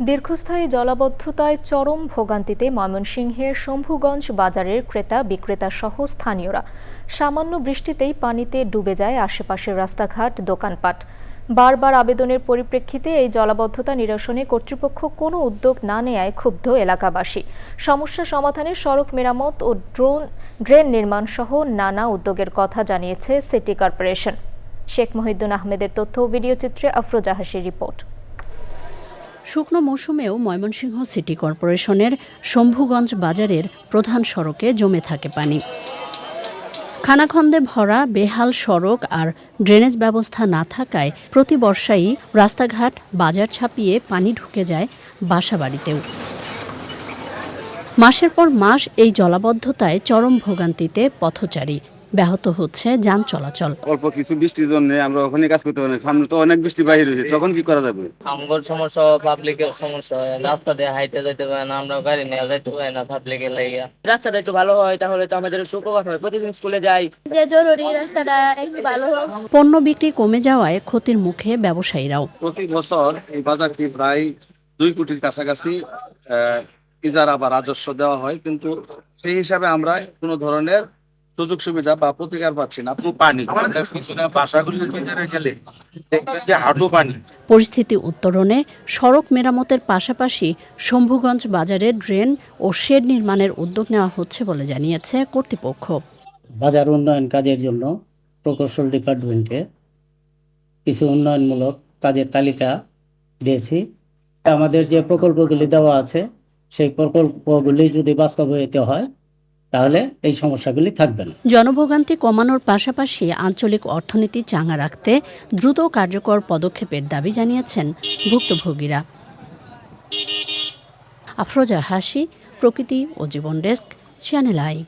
দীর্ঘস্থায়ী জলাবদ্ধতায় চরম ভোগান্তিতে ময়মনসিংহের শম্ভুগঞ্জ বাজারের ক্রেতা বিক্রেতা সহ স্থানীয়রা। সামান্য বৃষ্টিতেই পানিতে ডুবে যায় আশেপাশের রাস্তাঘাট, দোকানপাট। বারবার আবেদনের পরিপ্রেক্ষিতে এই জলাবদ্ধতা নিরসনে কর্তৃপক্ষ কোনো উদ্যোগ না নেয়ায় ক্ষুব্ধ এলাকাবাসী। সমস্যা সমাধানে সড়ক মেরামত ও ড্রোন, ড্রেন নির্মাণ সহ নানা উদ্যোগের কথা জানিয়েছে সিটি কর্পোরেশন। শেখ মহিউদ্দিন আহমেদের তথ্য ও ভিডিওচিত্রে আফরোজা হাসির রিপোর্ট। শুকনো মৌসুমেও ময়মনসিংহ সিটি কর্পোরেশনের শম্ভুগঞ্জ বাজারের প্রধান সড়কে জমে থাকে পানি। খানাখন্দে ভরা বেহাল সড়ক আর ড্রেনেজ ব্যবস্থা না থাকায় প্রতি বর্ষাই রাস্তাঘাট বাজার ছাপিয়ে পানি ঢুকে যায় বাসাবাড়িতেও। মাসের পর মাস এই জলাবদ্ধতায় চরম ভোগান্তিতে পথচারী ব্যাহত হচ্ছে যান চলাচল। অল্প কিছু বৃষ্টির জন্য আমরা ওখানে কাজ করতে পারি সামনে তো অনেক বৃষ্টি বাহির হয়েছে তখন কি করা যাবে? আমগর সমস্যা পাবলিকের সমস্যা হয়। রাস্তা দিয়ে হাইতে যাইতে পারে না আমরা গাড়ি নিয়ে যাইতে পারি না পাবলিকের লাইগা। রাস্তাটা একটু ভালো হয় তাহলে তো আমাদের একটু উপকার হয়। প্রতিদিন স্কুলে যাই। যে জরুরি রাস্তাটা একটু ভালো হোক। পণ্য বিক্রি কমে যাওয়ায় ক্ষতির মুখে ব্যবসায়ীরাও। প্রতি বছর এই বাজারটি প্রায় দুই কোটির কাছাকাছি আহ, ইজারা বা রাজস্ব দেওয়া হয় কিন্তু সেই হিসাবে আমরা কোনো ধরনের সুযোগ সুবিধা বা প্রতিকার পাচ্ছি না আপনি পানি। বাসাগুলির ভিতরে গেলে দেখবেন যে হাঁটু পানি। পরিস্থিতি উত্তরণে সড়ক মেরামতের পাশাপাশি শম্ভুগঞ্জ বাজারে ড্রেন ও শেড নির্মাণের উদ্যোগ নেওয়া হচ্ছে বলে জানিয়েছে কর্তৃপক্ষ। বাজার উন্নয়ন কাজের জন্য প্রকৌশল ডিপার্টমেন্টকে কিছু উন্নয়নমূলক কাজের তালিকা দিয়েছি। আমাদের যে প্রকল্পগুলি দেওয়া আছে সেই প্রকল্পগুলি যদি বাস্তবায়িত হয় তাহলে এই সমস্যাগুলি থাকবে না। জনভোগান্তি কমানোর পাশাপাশি আঞ্চলিক অর্থনীতি চাঙা রাখতে দ্রুত কার্যকর পদক্ষেপের দাবি জানিয়েছেন ভুক্তভোগীরা। Afroza Hasi Prakriti O Jibon desk, channel I.